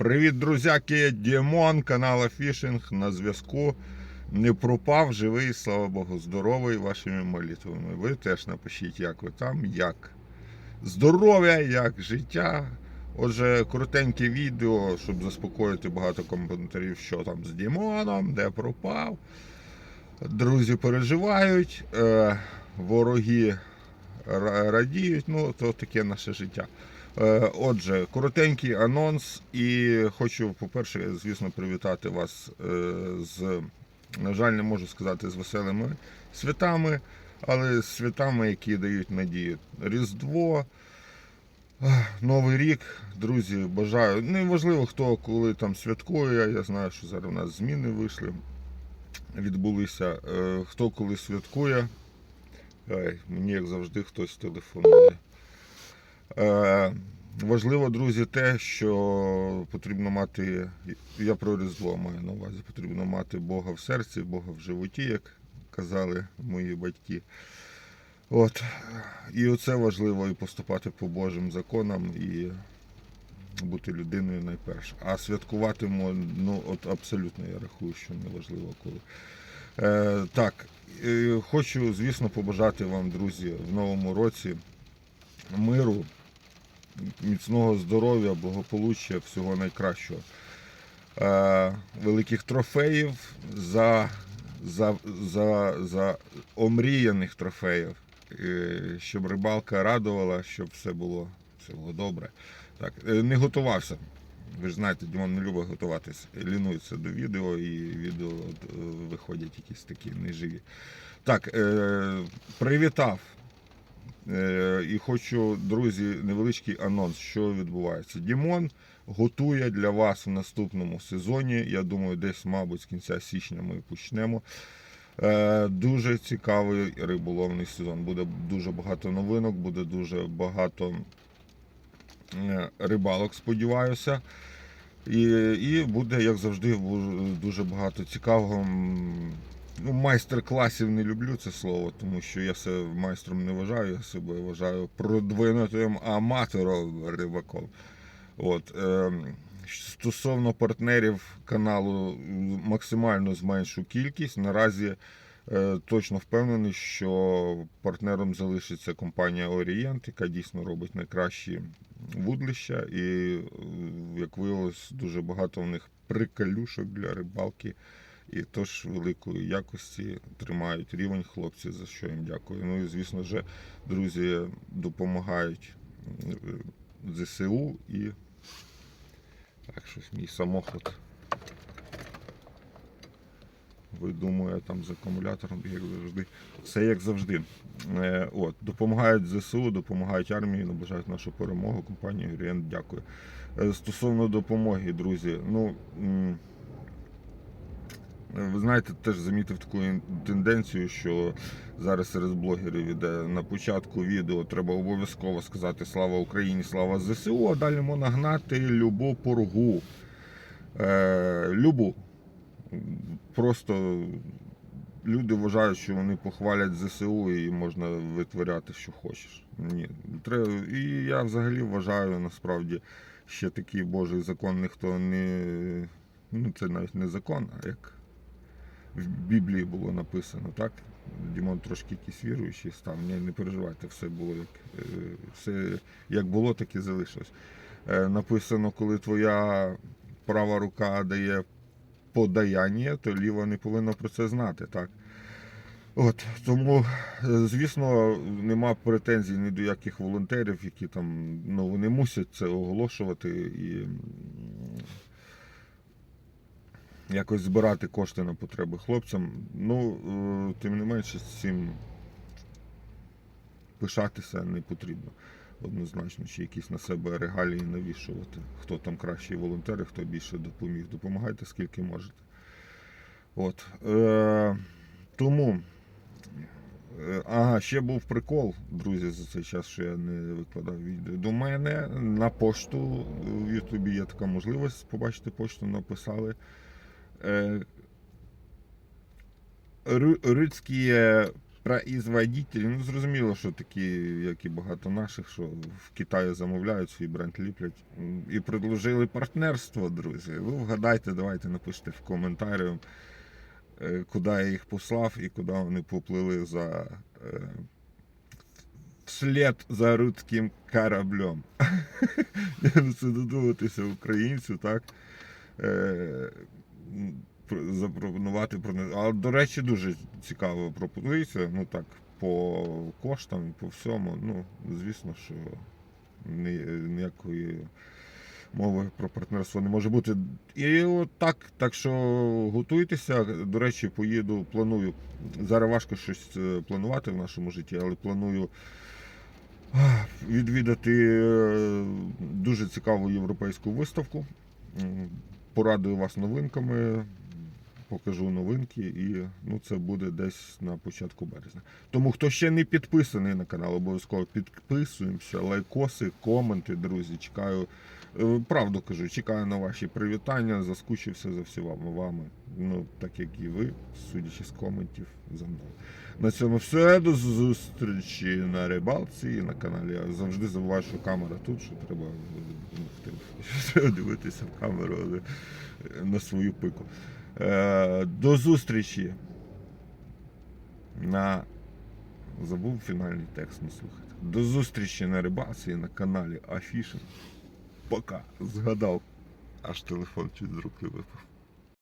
Привіт, друзяки! Дімон, канал Фішинг на зв'язку. Не пропав, живий, слава Богу, здоровий вашими молитвами. Ви теж напишіть, як ви там, як здоров'я, як життя. Отже, коротеньке відео, щоб заспокоїти багато коментарів, що там з Дімоном, де пропав. Друзі переживають, е, вороги радіють, ну то таке наше життя. Е, Отже, коротенький анонс, і хочу, по-перше, звісно, привітати вас е, з, на жаль, не можу сказати з веселими святами, але з святами, які дають надію. Різдво, Новий рік, друзі, бажаю. Неважливо, хто коли там святкує. Я знаю, що зараз у нас зміни вийшли, відбулися. Е, Хто коли святкує. Мені, як завжди, хтось телефонує. Е, важливо, друзі, те, що потрібно мати, я про Різдво маю на увазі, потрібно мати Бога в серці, Бога в животі, як казали мої батьки. От. І оце важливо і поступати по Божим законам і бути людиною найперше. А святкуватиму, ну от абсолютно я рахую, що не важливо коли. Е, так, хочу, звісно, побажати вам, друзі, в новому році миру, міцного здоров'я, благополуччя, всього найкращого. Е, великих трофеїв за, за, за, за омріяних трофеїв, е, щоб рибалка радувала, щоб все було, все було добре. Так, е, не готувався. Ви ж знаєте, Дімон не любить готуватись. Лінується до відео, і відео виходять якісь такі неживі. Так, привітав. Е, І хочу, друзі, невеличкий анонс, що відбувається. Дімон готує для вас в наступному сезоні. Я думаю, десь, мабуть, з кінця січня ми почнемо. Е, Дуже цікавий риболовний сезон. Буде дуже багато новинок, буде дуже багато е, рибалок, сподіваюся. І, і буде, як завжди, дуже багато цікавого. Ну, майстер-класів не люблю це слово, тому що я себе майстром не вважаю, я себе вважаю продвинутим аматором рибаком. От, е, стосовно партнерів каналу, максимально зменшу кількість. Наразі е, точно впевнений, що партнером залишиться компанія Орієнт, яка дійсно робить найкращі вудлища. І, е, як виявилось, дуже багато в них приколюшок для рибалки. І тож великої якості тримають рівень хлопці, за що їм дякую. Ну і звісно ж, друзі допомагають е, ЗСУ і так, щось мій самоход видумує там з акумулятором, як завжди. Все як завжди. Е, От, допомагають ЗСУ, допомагають армії, наближають нашу перемогу. Компанія Орієнт дякую. Е, Стосовно допомоги, друзі, ну. М, ви знаєте, теж замітив таку тенденцію, що зараз серед блогерів іде на початку відео треба обов'язково сказати Слава Україні, слава ЗСУ, а далі можна гнати любу поргу. Е, любу. Просто люди вважають, що вони похвалять ЗСУ і можна витворяти, що хочеш. Ні. Треба, і я взагалі вважаю насправді ще такий Божий закон ніхто не. Ну, це навіть не закон, а як в Біблії було написано, так? Дімон трошки якийсь віруючий став. Ні, не переживайте, все було як е, все як було, так і залишилось. Е, Написано, коли твоя права рука дає подаяння, то ліва не повинна про це знати, так? От, тому, е, звісно, нема претензій ні до яких волонтерів, які там ну, вони мусять це оголошувати і якось збирати кошти на потреби хлопцям. Ну, е, тим не менше, цим пишатися не потрібно. Однозначно, чи якісь на себе регалії навішувати. Хто там кращий волонтер, хто більше допоміг. Допомагайте скільки можете. От. Е, тому. е, Ага, ще був прикол, друзі, за цей час, що я не викладав відео. До мене на пошту в Ютубі є така можливість побачити пошту, написали. Е, Рудські производителі, ну зрозуміло, що такі, як і багато наших, що в Китаї замовляють свій бренд ліплять. І предложили партнерство, друзі. Ви вгадайте, давайте напишіть в коментарі, е, куди я їх послав і куди вони поплили за е, вслед за рудським кораблем. Ну, Це додуматися українцю, так? Запропонувати про Але, до речі, дуже цікава пропозиція. Ну так, по коштам, по всьому. Ну, звісно, що ні, ніякої мови про партнерство не може бути. І от так, так що готуйтеся. До речі, поїду, планую. Зараз важко щось е, планувати в нашому житті, але планую відвідати е, дуже цікаву європейську виставку. Порадую вас новинками, покажу новинки, і ну, це буде десь на початку березня. Тому хто ще не підписаний на канал, обов'язково підписуємося, лайкоси, коменти, друзі. Чекаю. Е, Правду кажу, чекаю на ваші привітання, заскучився за всіма вами. Ну, так як і ви, судячи з коментів за мною. На цьому все. До зустрічі на рибалці і на каналі. Я завжди забуваю, що камера тут, що треба, ну, дивитися в камеру а на свою пику. Е, До зустрічі на. Забув фінальний текст, не слухайте. До зустрічі на рибалці і на каналі Афішин. Пока. Згадав. Аж телефон чуть з рук випав.